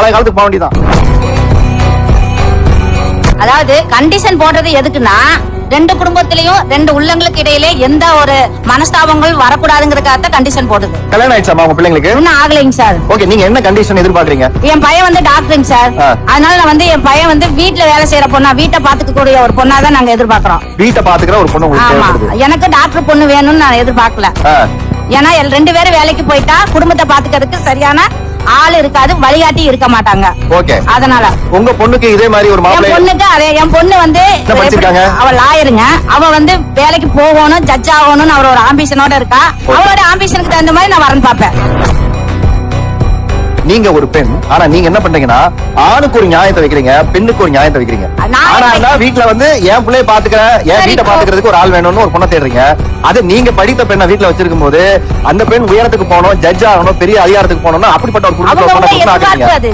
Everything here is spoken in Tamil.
பழைய காலத்துக்கு போக வேண்டியதான் அதாவது கண்டிஷன் போடுறது எதுக்குன்னா ரெண்டு குடும்பத்திலயும் ரெண்டு உள்ளங்களுக்கு இடையிலே எந்த ஒரு மனஸ்தாபங்கள் வரக்கூடாதுங்கிறதுக்காக கண்டிஷன் போடுது. கல்யாணம் ஆயிடுச்சாமா உங்க பிள்ளைங்களுக்கு? இன்னும் ஆகலைங்க சார். ஓகே நீங்க என்ன கண்டிஷன் எதிர்பார்க்கறீங்க? என் பையன் வந்து டாக்டருங்க சார். அதனால நான் வந்து என் பையன் வந்து வீட்டுல வேலை செய்யற பொண்ணா வீட்டை பாத்துக்க கூடிய ஒரு பொண்ணா தான் நாங்க எதிர்பார்க்கிறோம். வீட்டை பாத்துக்கிற ஒரு பொண்ணு ஆமா. எனக்கு டாக்டர் பொண்ணு வேணும்னு நான் எதிர்பார்க்கல. ஏன்னா ரெண்டு பேரும் வேலைக்கு போயிட்டா குடும்பத்தை பாத்துக்கிறதுக்கு சரியான ஆள் இருக்காது வழிகாட்டி இருக்க மாட்டாங்க. ஓகே. அதனால. உங்க பொண்ணுக்கு இதே மாதிரி ஒரு மாப்பிள்ளை பொண்ணுக்கு அதே என் பொண்ணு வந்து? அவ லாயருங்க. அவ வந்து வேலைக்கு போகணும் ஜட்ஜ் ஆகணும்னு அவர் ஒரு ஆம்பிஷனோட இருக்கா. அவளோட ஆம்பிஷனுக்கு தகுந்த மாதிரி நான் வரேன் பாப்பேன் நீங்க ஒரு பெண் ஆனா நீங்க என்ன பண்றீங்கன்னா ஆணுக்கு ஒரு நியாயத்தை வைக்கிறீங்க பெண்ணுக்கு ஒரு நியாயத்தை வைக்கிறீங்க. ஆனா வை- என்ன, வீட்ல வந்து என் பிள்ளைய பாத்துக்கிறேன் என் வீட்டை பாத்துக்கிறதுக்கு ஒரு ஆள் வேணும்னு ஒரு பொண்ணை தேடுறீங்க. அது நீங்க படித்த பெண்ணை வீட்ல வச்சிருக்கும் போது அந்த பெண் உயரத்துக்கு போகணும் ஜட்ஜ் ஆகணும் பெரிய அதிகாரத்துக்கு போகணும்னா அப்படிப்பட்ட ஒரு குடும்பத்தை